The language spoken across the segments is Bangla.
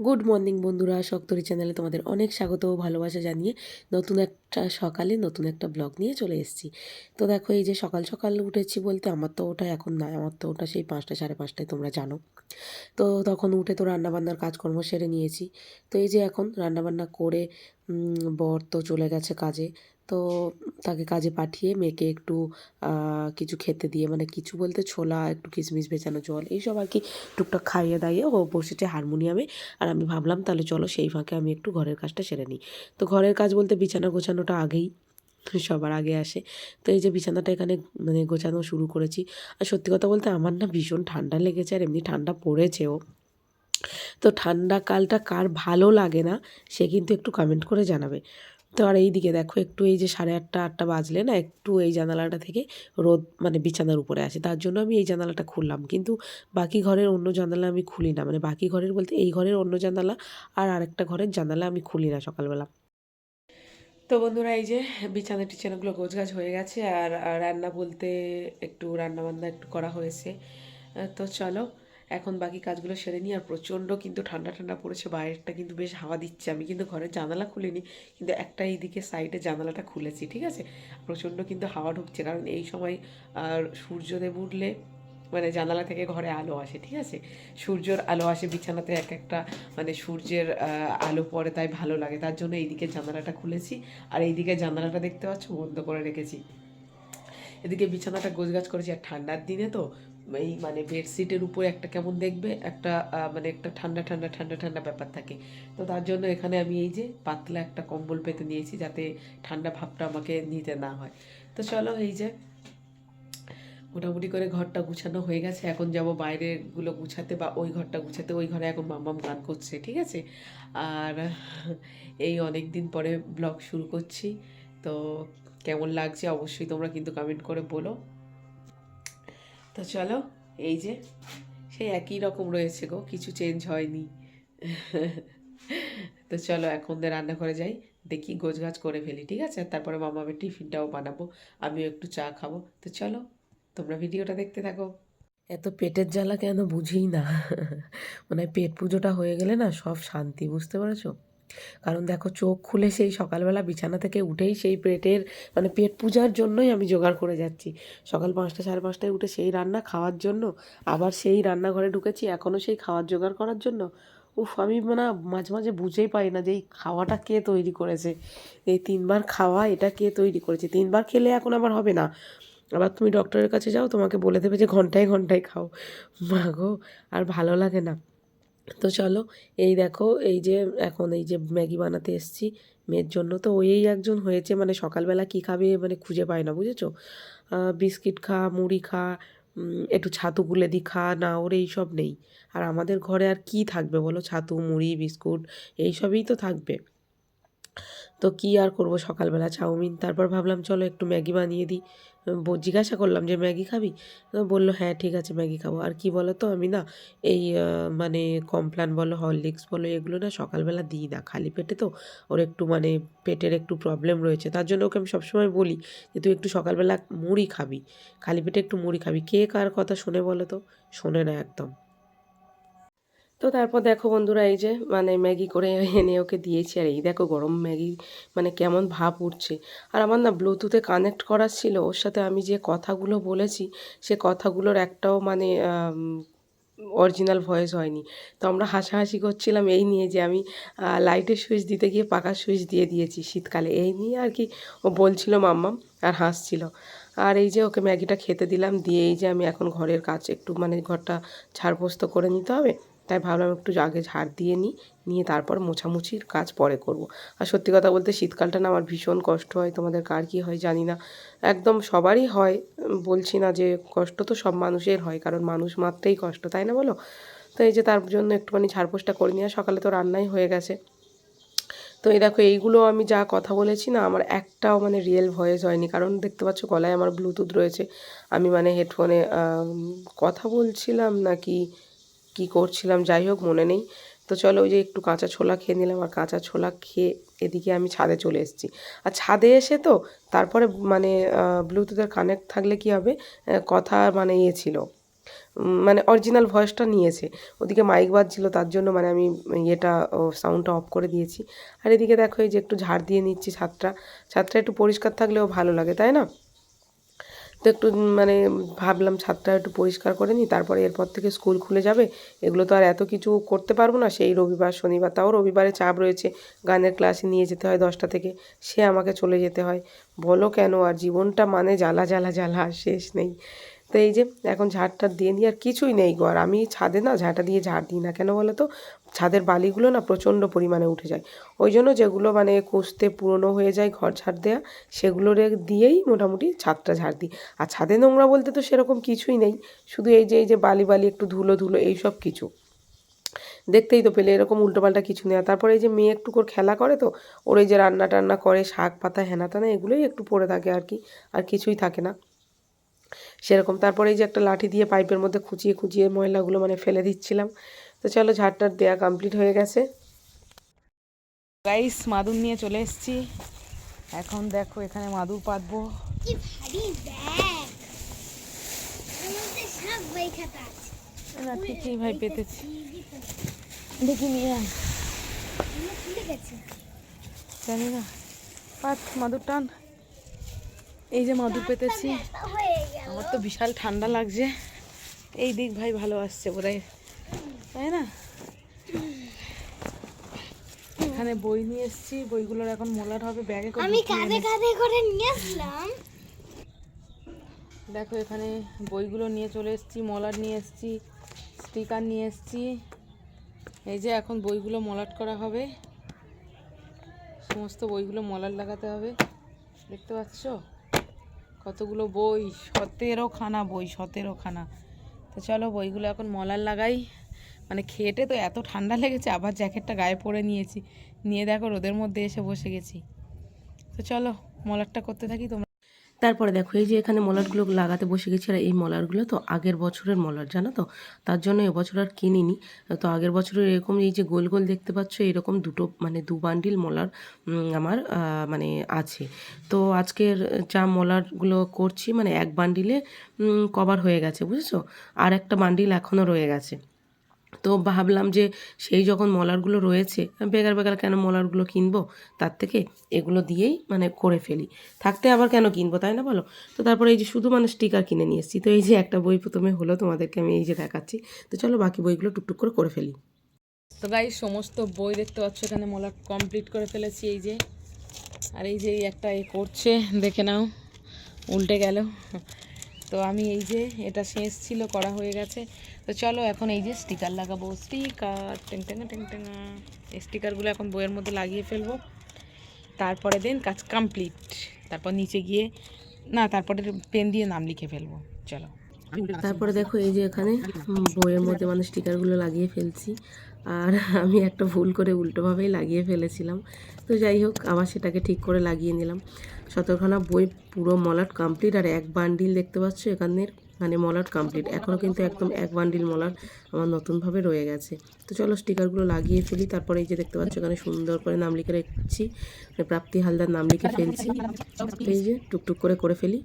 গুড মর্নিং বন্ধুরা, শক্তরি চ্যানেলে তোমাদের অনেক স্বাগত ও ভালোবাসা জানিয়ে নতুন একটা সকালে নতুন একটা ব্লগ নিয়ে চলে এসেছি। তো দেখো, এই যে সকাল সকাল উঠেছি বলতে আমার তো ওটা এখন নয় আমার তো ওটা সেই পাঁচটা সাড়ে পাঁচটায় তোমরা জানো। তো তখন উঠে তো রান্নাবান্নার কাজকর্ম সেরে নিয়েছি। তো এই যে এখন রান্নাবান্না করে বর তো চলে গেছে কাজে তো তাকে কাজে পাঠিয়ে মেয়েকে একটু কিছু খেতে দিয়ে মানে কিছু বলতে ছোলা, একটু কিশমিশ ভেজানো জল, এইসব আর কি টুকটাক খাইয়ে দাইয়ে ও বসেছে হারমোনিয়ামে। আর আমি ভাবলাম, তাহলে চলো সেই ফাঁকে আমি একটু ঘরের কাজটা সেরে নিই। তো ঘরের কাজ বলতে বিছানা গোছানোটা আগেই সবার আগে আসে। তো এই যে বিছানাটা এখানে মানে গোছানো শুরু করেছি। আর সত্যি কথা বলতে আমার না ভীষণ ঠান্ডা লেগেছে আর এমনি ঠান্ডা পড়েছেও তো ঠান্ডা কালটা কার ভালো লাগে না, সে কিন্তু একটু কমেন্ট করে জানাবে। তো আর এই দিকে দেখো একটু এই যে সাড়ে আটটা আটটা বাজলে না একটু এই জানালাটা থেকে রোদ মানে বিছানার উপরে আসে। তার জন্য আমি এই জানালাটা খুললাম। কিন্তু বাকি ঘরের অন্য জানালা আমি খুলি না। মানে বাকি ঘরের বলতে এই ঘরের অন্য জানালা আর আরেকটা ঘরের জানালা আমি খুলি না সকালবেলা। তো বন্ধুরা এই যে বিছানা টিছানাগুলো গোছগাছ হয়ে গেছে আর রান্না বলতে একটু রান্নাবান্না একটু করা হয়েছে। তো চলো এখন বাকি কাজগুলো সেরে নিই, আর প্রচণ্ড কিন্তু ঠান্ডা ঠান্ডা পড়েছে বাইরেটা কিন্তু বেশ হাওয়া দিচ্ছে। আমি কিন্তু ঘরের জানালা খুলিনি, কিন্তু একটা এইদিকে সাইডে জানালাটা খুলেছি, ঠিক আছে? প্রচণ্ড কিন্তু হাওয়া ঢুকছে, কারণ এই সময়, আর সূর্যদেব উঠলে মানে জানালা থেকে ঘরে আলো আসে, ঠিক আছে? সূর্যের আলো আসে বিছানাতে এক একটা মানে সূর্যের আলো পড়ে তাই ভালো লাগে। তার জন্য এইদিকে জানালাটা খুলেছি, আর এইদিকে জানালাটা দেখতে পাচ্ছ বন্ধ করে রেখেছি। এদিকে বিছানাটা গোছগাছ করেছি, আর ঠান্ডার দিনে তো এই মানে বেডশিটের উপরে একটা কেমন দেখবে? একটা মানে একটা ঠান্ডা ঠান্ডা ঠান্ডা ঠান্ডা ব্যাপার থাকে। তো তার জন্য এখানে আমি এই যে পাতলা একটা কম্বল পেতে নিয়েছি যাতে ঠান্ডা ভাবটা আমাকে নিতে না হয়। তো চলো এই যে, মোটামুটি করে ঘরটা গুছানো হয়ে গেছে। এখন যাব বাইরেগুলো গুছাতে বা ওই ঘরটা গুছাতে, ওই ঘরে এখন মাম্মাম গান করছে, ঠিক আছে? আর এই অনেক দিন পরে ব্লগ শুরু করছি। তো কেমন লাগছে অবশ্যই তোমরা কিন্তু কমেন্ট করে বলো। তো চলো, এই যে, সেই একই রকম রয়েছে গো, কিছু চেঞ্জ হয়নি। তো চলো এখন দিয়ে রান্নাঘরে যাই, দেখি গোছগাছ করে ফেলি, ঠিক আছে? তারপরে মামামের টিফিনটাও বানাবো, আমিও একটু চা খাব। তো চলো, তোমরা ভিডিওটা দেখতে থাকো। এত পেটের জ্বালা কেন বুঝিই না? মানে পেট পুজোটা হয়ে গেলে না সব শান্তি, বুঝতে পেরেছ? কারণ দেখো চোখ খুলে সেই সকালবেলা বিছানা থেকে উঠেই সেই পেটের মানে পেট পূজার জন্যই আমি জোগাড় করে যাচ্ছি। সকাল পাঁচটা সাড়ে পাঁচটায় উঠে সেই রান্না খাওয়ার জন্য, আবার সেই রান্নাঘরে ঢুকেছি এখনও সেই খাওয়ার জোগাড় করার জন্য। উফ, আমি মানে মাঝে মাঝে বুঝেই পাই না যে এই খাওয়াটা কে তৈরি করেছে। এই তিনবার খাওয়া এটা কে তৈরি করেছে? তিনবার খেলে এখন আবার হবে না। আবার তুমি ডক্টরের কাছে যাও, তোমাকে বলে দেবে যে ঘন্টায় ঘন্টায় খাও। মা গো, আর ভালো লাগে না। তো চলো, এই দেখো, এই যে এখন এই যে ম্যাগি বানাতে এসছি মেয়ের জন্য। তো ওই একজন হয়েছে মানে সকালবেলা কী খাবে মানে খুঁজে পায় না, বুঝেছ? বিস্কিট খা, মুড়ি খা একটু ছাতু গুলে দি খা, না ওর এইসব নেই। আর আমাদের ঘরে আর কি থাকবে বলো? ছাতু, মুড়ি, বিস্কুট, এইসবই তো থাকবে। তো কী আর করব সকালবেলা চাউমিন? তারপর ভাবলাম, চলো একটু ম্যাগি বানিয়ে দিই। জিজ্ঞাসা করলাম যে, ম্যাগি খাবি? বলল হ্যাঁ ঠিক আছে, ম্যাগি খাব। আর কি বলো তো আমি না এই মানে কমপ্লান বলো, হরলিক্স বলো, এগুলো না সকালবেলা দিই না। খালি পেটে তো ওর একটু মানে পেটের একটু প্রবলেম রয়েছে। তার জন্য ওকে আমি সবসময় বলি যে, তুই একটু সকালবেলা মুড়ি খাবি। খালি পেটে একটু মুড়ি খাবি। কে কার কথা শোনে বলো তো শোনে না একদম। তো তারপর দেখো বন্ধুরা, এই যে মানে ম্যাগি করে এনে ওকে দিয়েছি, আর এই দেখো গরম ম্যাগি মানে কেমন ভাব উঠছে। আর আমার না ব্লুটুথে কানেক্ট করা ছিল, ওর সাথে আমি যে কথাগুলো বলেছি, সে কথাগুলোর একটাও মানে অরিজিনাল ভয়েস হয়নি। তো আমরা হাসাহাসি করছিলাম এই নিয়ে যে আমি লাইটের সুইচ দিতে গিয়ে পাকার সুইচ দিয়ে দিয়েছি শীতকালে। এই নিয়ে আর কি ও বলছিল মাম্মাম আর হাসছিল। আর এই যে ওকে ম্যাগিটা খেতে দিলাম দিয়ে এই যে আমি এখন ঘরের কাজ একটু মানে ঘরটা ঝাড়পোস্ত করে নিতে হবে। তাই ভাবলাম একটু আগে ঝাড় দিয়ে নিই, নিয়ে তারপর মোছামুছির কাজ পরে করব। আর সত্যি কথা বলতে শীতকালটা না আমার ভীষণ কষ্ট হয়, তোমাদের কার কী হয় জানি না। একদম সবারই হয় বলছি না যে কষ্ট তো সব মানুষের হয়, কারণ মানুষ মাত্রেই কষ্ট, তাই না বলো? তো এই যে তার জন্য একটুখানি ঝাড়পোছটা করে নিয়ে, সকালে তো রান্নাই হয়ে গেছে। তো এই দেখো, এইগুলো আমি যা কথা বলেছি না, আমার একটাও মানে রিয়েল ভয়েস হয়নি, কারণ দেখতে পাচ্ছ গলায় আমার ব্লুটুথ রয়েছে। আমি মানে হেডফোনে কথা বলছিলাম নাকি কি করছিলাম, যাই হোক মনে নেই। তো চলো ওই যে একটু কাঁচা ছোলা খেয়ে নিলাম আর কাঁচা ছোলা খেয়ে এদিকে আমি ছাদে চলে এসেছি। আর ছাদে এসে তো তারপরে মানে ব্লুটুথের কানেক্ট থাকলে কি হবে? কথা মানে ইয়ে ছিল। মানে অরিজিনাল ভয়েসটা নিয়েছে। ওদিকে মাইক বাজছিল, তার জন্য মানে আমি ইয়েটা সাউন্ডটা অফ করে দিয়েছি। আর এদিকে দেখো এই যে একটু ঝাড় দিয়ে নিচ্ছি ছাদটা। ছাদটা একটু পরিষ্কার থাকলেও ভালো লাগে, তাই না? তো একটু মানে ভাবলাম ছাদটা একটু পরিষ্কার করে নিই, তারপরে এরপর থেকে স্কুল খুলে যাবে। এগুলো তো আর এত কিছু করতে পারব না, সেই রবিবার, শনিবার, তাও রবিবারে চাপ রয়েছে। গানের ক্লাসে নিয়ে যেতে হয় দশটা থেকে, সে আমাকে চলে যেতে হয়। বলো কেন, আর জীবনটা মানে জ্বালা জ্বালা জ্বালা শেষ নেই। তো এই যে এখন ঝাড়টা দিয়ে নিই আর কিছুই নেই গো আর আমি ছাদে না ঝাঁটা দিয়ে ঝাড় দিই না। কেন বলো তো? ছাদের বালিগুলো না প্রচণ্ড পরিমাণে উঠে যায়। ওই জন্য যেগুলো মানে কুঁচতে পুরনো হয়ে যায় ঘর ঝাড় দেওয়া সেগুলো দিয়েই মোটামুটি ছাদটা ঝাড় দিই। আর ছাদে নোংরা বলতে তো সেরকম কিছুই নেই। শুধু এই যে এই যে বালি বালি একটু ধুলো ধুলো এই সব কিছু। দেখতেই তো পেলে এরকম উল্টোপাল্টা কিছু আর তারপরে এই যে মেয়ে একটু করে খেলা করে তো, ওর এই যে রান্না টান্না করে, শাক পাতা, হেনা টানা এগুলোই একটু পড়ে থাকে আর কি। আর কিছুই থাকে না। সেরকম। তারপরে এই যে একটা লাঠি দিয়ে পাইপের মধ্যে খুঁচিয়ে খুঁচিয়ে ময়লাগুলো মানে ফেলে দিচ্ছিলাম। তো চলো ঝাড়টার দেয়া কমপ্লিট হয়ে গেছে। গাইস মাদুর নিয়ে চলে এসেছি। এখন দেখো এখানে মাদুর পাতবো। না ঠিকই ভাই পেতেছি। দেখি নিয়ে জানি না। পাত মাদুর টান। এই যে মাদুর পেতেছি। আমার তো বিশাল ঠান্ডা লাগছে। এই দিক ভাই ভালো আসছে বোধহয়। তাই না? এখানে বই নিয়ে এসেছি। বইগুলোর এখন মোলার হবে ব্যাগে করে আমি কাঁধে কাঁধে করে নিয়ে আসলাম। দেখো এখানে বইগুলো নিয়ে চলে এসেছি মলার নিয়ে এসেছি স্টিকার নিয়ে এসেছি। এই যে এখন বইগুলো মলাট করা হবে। সমস্ত বইগুলো মলাট লাগাতে হবে। দেখতে পাচ্ছ? কতগুলো বই? সতেরো খানা বই, সতেরো খানা। তো চলো বইগুলো এখন মলার লাগাই। মানে খেটে তো এত ঠান্ডা লেগেছে, আবার জ্যাকেটটা গায়ে পরে নিয়েছি। নিয়ে দেখো রোদের মধ্যে এসে বসে গেছি। তো চলো মলারটা করতে থাকি, তোমরা তারপরে দেখো, এই যে এখানে মলারগুলো লাগাতে বসে গেছি আর এই মলারগুলো তো আগের বছরের মলার জানো তো? তার জন্য এবছর আর কিনিনি। তো আগের বছরের এরকম এই যে গোল গোল দেখতে পাচ্ছ, এরকম দুটো মানে দু বান্ডিল মলার আমার মানে আছে। তো আজকের যা মলারগুলো করছি মানে এক বান্ডিলে কভার হয়ে গেছে, বুঝেছ? আর একটা বান্ডিল এখনও রয়ে গেছে। তো ভাবলাম যে সেই যখন মলারগুলো রয়েছে বেকার বেকার কেন মলারগুলো কিনবো? তার থেকে এগুলো দিয়েই মানে করে ফেলি। থাকতে আবার কেন কিনবো, তাই না বলো? তো তারপরে এই যে শুধু মানে স্টিকার কিনে নিয়ে এসেছি। তো এই যে একটা বই প্রথমে হলো, তোমাদেরকে আমি এই যে দেখাচ্ছি। তো চলো বাকি বইগুলো টুকটুক করে করে ফেলি। তো গাই সমস্ত বই দেখতে পাচ্ছ, এখানে মলার কমপ্লিট করে ফেলেছি। এই যে, আর এই যে একটা এ করছে, দেখে নাও, উল্টে গেল। তো আমি এই যে এটা শেষ ছিল, করা হয়ে গেছে। তো চলো এখন এই যে স্টিকার লাগাবো। স্টিকার টেং টেং টেং টেং এই স্টিকারগুলো এখন বইয়ের মধ্যে লাগিয়ে ফেলব। তারপরে দেন কাজ কমপ্লিট তারপর নিচে গিয়ে, না, তারপরে পেন দিয়ে নাম লিখে ফেলব। চলো। তারপরে দেখো এই যে এখানে বইয়ের মধ্যে মানে স্টিকারগুলো লাগিয়ে ফেলছি। আর আমি একটা ভুল করে উল্টোভাবেই লাগিয়ে ফেলেছিলাম। তো যাই হোক, আবার সেটাকে ঠিক করে লাগিয়ে নিলাম। সতেরোখানা বই পুরো মলাট কমপ্লিট আর এক বান্ডিল দেখতে পাচ্ছ এখানের মানে মলাট কমপ্লিট এখনও কিন্তু একদম এক বান্ডিল মলাট আমার নতুনভাবে রয়ে গেছে। তো চলো স্টিকারগুলো লাগিয়ে ফেলি। তারপরে এই যে দেখতে পাচ্ছ এখানে সুন্দর করে নাম লিখে রেখেছি। মানে প্রাপ্তি হালদার নাম লিখে ফেলছি। এই যে টুকটুক করে করে ফেলি।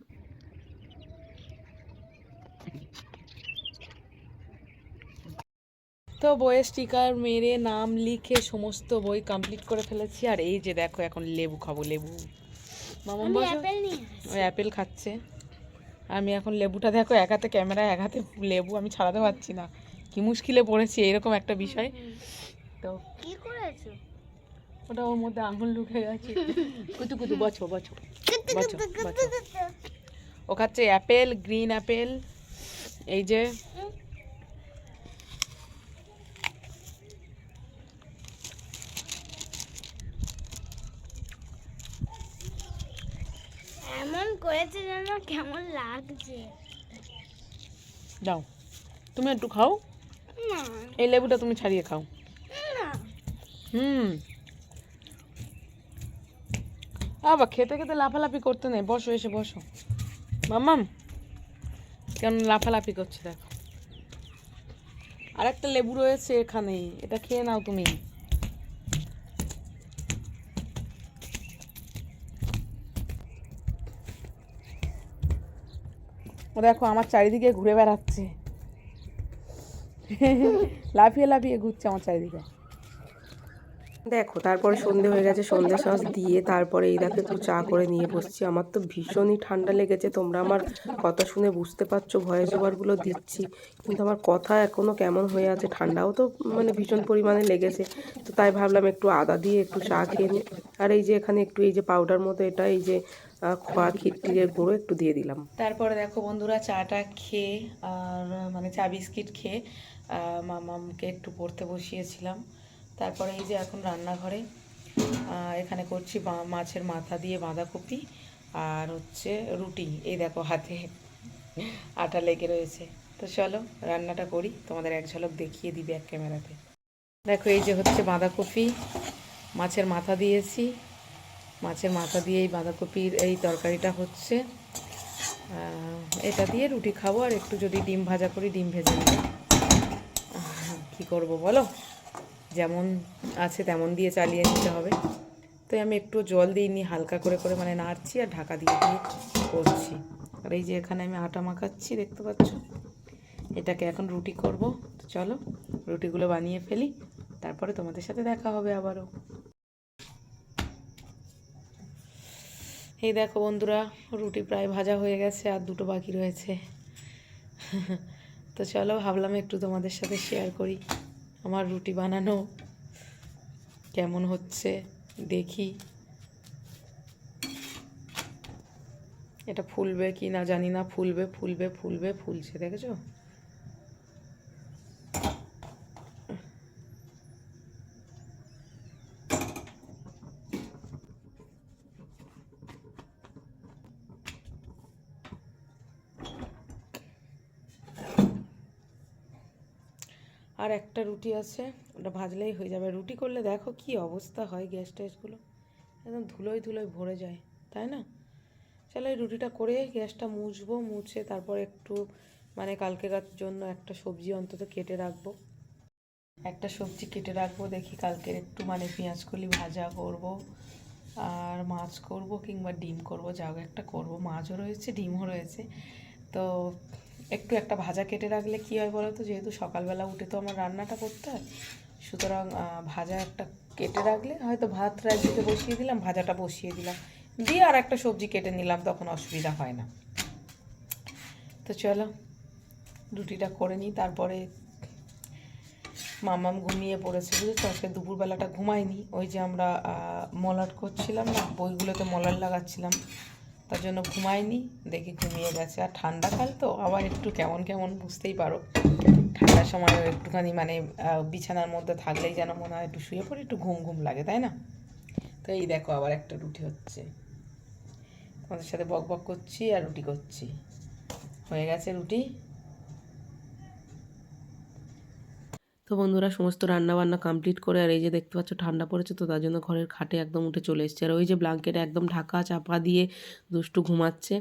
বইয়ের স্টিকার মেরে নাম লিখে সমস্ত বই কমপ্লিট করে ফেলেছি। আর এই যে দেখো এখন লেবু খাব লেবু। মামা বসো। অ্যাপেল ওই অ্যাপেল খাচ্ছে। আমি এখন লেবুটা দেখো এক হাতে ক্যামেরা এক হাতে লেবু আমি ছাড়াতে পারছি না। কি মুশকিলে পড়েছি এরকম একটা বিষয়। তো কি করেছ? ওটা ওর মধ্যে আঙুল ঢুকে গেছে। কুতু কুতু বছো বছো বছো বছো ও খাচ্ছে অ্যাপেল গ্রিন অ্যাপেল এই যে এমন করেছে যেন কেমন লাগছে। দাও তুমি একটু খাও। না। এই লেবুটা তুমি ছাড়িয়ে খাও। না। হুম। আবার খেতে খেতে লাফালাফি করতে নেই। বসো এসে বসো। মাম্মাম কেমন লাফালাফি করছে দেখো। আর একটা লেবু রয়েছে এখানে। এটা খেয়ে নাও তুমি। ও দেখো আমার চারিদিকে ঘুরে বেড়াচ্ছে। লাফিয়ে লাফিয়ে ঘুরছে আমার চারিদিকে। দেখো, তারপরে সন্ধে হয়ে গেছে, সন্ধে সস দিয়ে তারপরে এই দেখো একটু চা করে নিয়ে বসছি। আমার তো ভীষণই ঠান্ডা লেগেছে, তোমরা আমার কথা শুনে বুঝতে পারছ, ভয়েস ওভারগুলো দিচ্ছি। কিন্তু আমার কথা এখনও কেমন হয়ে আছে, ঠান্ডাও তো মানে ভীষণ পরিমাণে লেগেছে। তো তাই ভাবলাম একটু আদা দিয়ে একটু চা খেয়ে নিই আর এই যে এখানে একটু এই যে পাউডার মতো, এটা এই যে খোয়া ক্ষীরটির গুঁড়ো একটু দিয়ে দিলাম। তারপরে দেখো বন্ধুরা চাটা খেয়ে আর মানে চা বিস্কিট খেয়ে মামামকে একটু পড়তে বসিয়েছিলাম। তারপরে এই যে এখন রান্নাঘরে এখানে করছি মাছের মাথা দিয়ে বাঁধাকপি আর হচ্ছে রুটি। এই দেখো হাতে আটা লেগে রয়েছে। তো চলো রান্নাটা করি, তোমাদের এক ঝলক দেখিয়ে দিবে এক ক্যামেরাতে। দেখো এই যে হচ্ছে বাঁধাকপি, মাছের মাথা দিয়েছি। মাছের মাথা দিয়ে এই বাঁধাকপির এই তরকারিটা হচ্ছে। এটা দিয়ে রুটি খাব আর একটু যদি ডিম ভাজা করি, ডিম ভেজে নেব কী করব বলো? যেমন আছে তেমন দিয়ে চালিয়ে নিতে হবে। তো আমি একটু জল দিইনি, হালকা করে করে মানে নাড়ছি আর ঢাকা দিয়ে দিয়ে করছি। আর এই যে এখানে আমি আটা মাখাচ্ছি, দেখতে পাচ্ছ? এটাকে এখন রুটি করব। চলো, রুটিগুলো বানিয়ে ফেলি। তারপরে তোমাদের সাথে দেখা হবে আবারও। এই দেখো বন্ধুরা, রুটি প্রায় ভাজা হয়ে গেছে আর দুটো বাকি রয়েছে। তো চলো ভাবলাম একটু তোমাদের সাথে শেয়ার করি আমার রুটি বানানো কেমন হচ্ছে, দেখি। এটা ফুলবে কি না জানি না, ফুলবে ফুলবে ফুলবে, ফুলছে, দেখেছ? আর একটা রুটি আছে, ওটা ভাজলেই হয়ে যাবে। রুটি করলে দেখো কি অবস্থা হয় গ্যাস ট্যাসগুলো। একদম ধুলোয় ধুলোয় ভরে যায়, তাই না? চলো এই রুটিটা করে গ্যাসটা মুছবো, মুছে তারপর একটু মানে কালকেকার জন্য একটা সবজি অন্তত কেটে রাখব। একটা সবজি কেটে রাখব, দেখি কালকের একটু মানে পেঁয়াজ কলি ভাজা করব আর মাছ করব কিংবা ডিম করব। যাও একটা করব। মাছও রয়েছে, ডিমও রয়েছে। তো একটু একটা ভাজা কেটে রাখলে কী হয় বলো তো যেহেতু সকালবেলা উঠে তো আমার রান্নাটা করতে হয়, সুতরাং ভাজা একটা কেটে রাখলে হয়তো ভাতটা একদিকে বসিয়ে দিলাম, ভাজাটা বসিয়ে দিলাম, দিয়ে আর একটা সবজি কেটে নিলাম, তখন অসুবিধা হয় না। তো চলো, রুটিটা করে নিই, তারপরে মামাম ঘুমিয়ে পড়েছে, বুঝেছ? আজকে দুপুরবেলাটা ঘুমায়নি, ওই যে আমরা মলাট করছিলাম না, বইগুলোতে মলাট লাগাচ্ছিলাম। তার জন্য ঘুমায়নি, দেখি ঘুমিয়ে গেছে। আর ঠান্ডা কাল তো, আবার একটু কেমন কেমন বুঝতেই পারো। ঠান্ডার সময় একটুখানি মানে বিছানার মধ্যে থাকলেই যেন মনে হয় একটু শুয়ে পড়ে, একটু ঘুম ঘুম লাগে, তাই না? তো এই দেখো আবার একটা রুটি হচ্ছে। তোমাদের সাথে বক বক করছি আর রুটি করছি। হয়ে গেছে রুটি। তো বন্ধুরা সমস্ত রান্না বান্না কমপ্লিট করে আর এই যে দেখতে পাচ্ছ ঠান্ডা পড়েছে তো তার জন্য ঘরের খাটে একদম উঠে চলে এসেছে। আর ওই যে ব্ল্যাঙ্কেটে একদম ঢাকা চাপা দিয়ে দুষ্টু ঘুমাচ্ছে।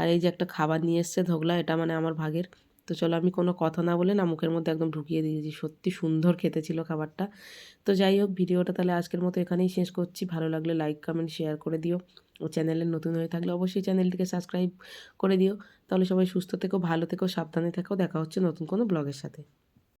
আর এই যে একটা খাবার নিয়ে এসছে ধোগলা এটা মানে আমার ভাগের। তো চলো আমি কোনো কথা না বলে না মুখের মধ্যে একদম ঢুকিয়ে দিয়েছি। সত্যি সুন্দর খেতে ছিল খাবারটা। তো যাই হোক, ভিডিওটা তাহলে আজকের মতো এখানেই শেষ করছি। ভালো লাগলে লাইক কমেন্ট শেয়ার করে দিও। ও চ্যানেলে নতুন হয়ে থাকলে অবশ্যই চ্যানেলটিকে সাবস্ক্রাইব করে দিও। তাহলে সবাই সুস্থ থেকো, ভালো থেকো, সাবধানে থেকো। দেখা হচ্ছে নতুন কোনো ব্লগের সাথে।